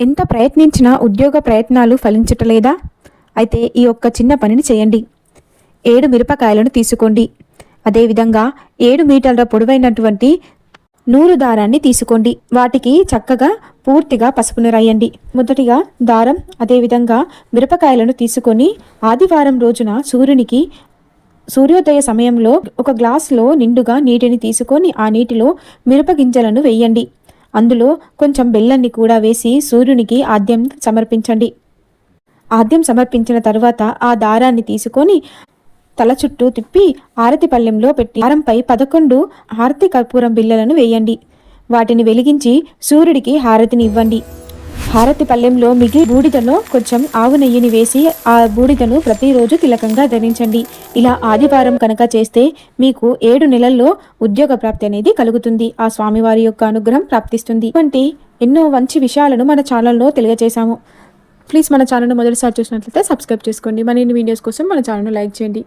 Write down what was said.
ఎంత ప్రయత్నించినా ఉద్యోగ ప్రయత్నాలు ఫలించటలేదా? అయితే ఈ ఒక్క చిన్న పనిని చేయండి. ఏడు మిరపకాయలను తీసుకోండి. అదేవిధంగా ఏడు మీటర్ల పొడవైనటువంటి నూలు దారాన్ని తీసుకోండి. వాటికి చక్కగా పూర్తిగా పసుపును రాయండి మొదటిగా దారం అదేవిధంగా మిరపకాయలను తీసుకొని ఆదివారం రోజున సూర్యునికి సూర్యోదయ సమయంలో ఒక గ్లాసులో నిండుగా నీటిని తీసుకొని ఆ నీటిలో మిరప గింజలను వేయండి. అందులో కొంచెం బెల్లాన్ని కూడా వేసి సూర్యునికి ఆద్యం సమర్పించండి. ఆద్యం సమర్పించిన తర్వాత ఆ దారాన్ని తీసుకొని తల చుట్టూ తిప్పి ఆరతి పళ్ళెంలో పెట్టి దారంపై పదకొండు హారతి కర్పూరం బిళ్ళలను వేయండి. వాటిని వెలిగించి సూర్యుడికి హారతిని ఇవ్వండి. హారతి పళ్ళెంలో మిగిలి బూడిదలో కొంచెం ఆవు నెయ్యిని వేసి ఆ బూడిదను ప్రతిరోజు తిలకంగా ధరించండి. ఇలా ఆదివారం కనుక చేస్తే మీకు ఏడు నెలల్లో ఉద్యోగ ప్రాప్తి అనేది కలుగుతుంది. ఆ స్వామివారి యొక్క అనుగ్రహం ప్రాప్తిస్తుంది. వంటి ఎన్నో మంచి విషయాలను మన ఛానల్లో తెలియజేశాము. ప్లీజ్ మన ఛానల్ను మొదటిసారి చూసినట్లయితే సబ్స్క్రైబ్ చేసుకోండి. మరిన్ని వీడియోస్ కోసం మన ఛానల్ను లైక్ చేయండి.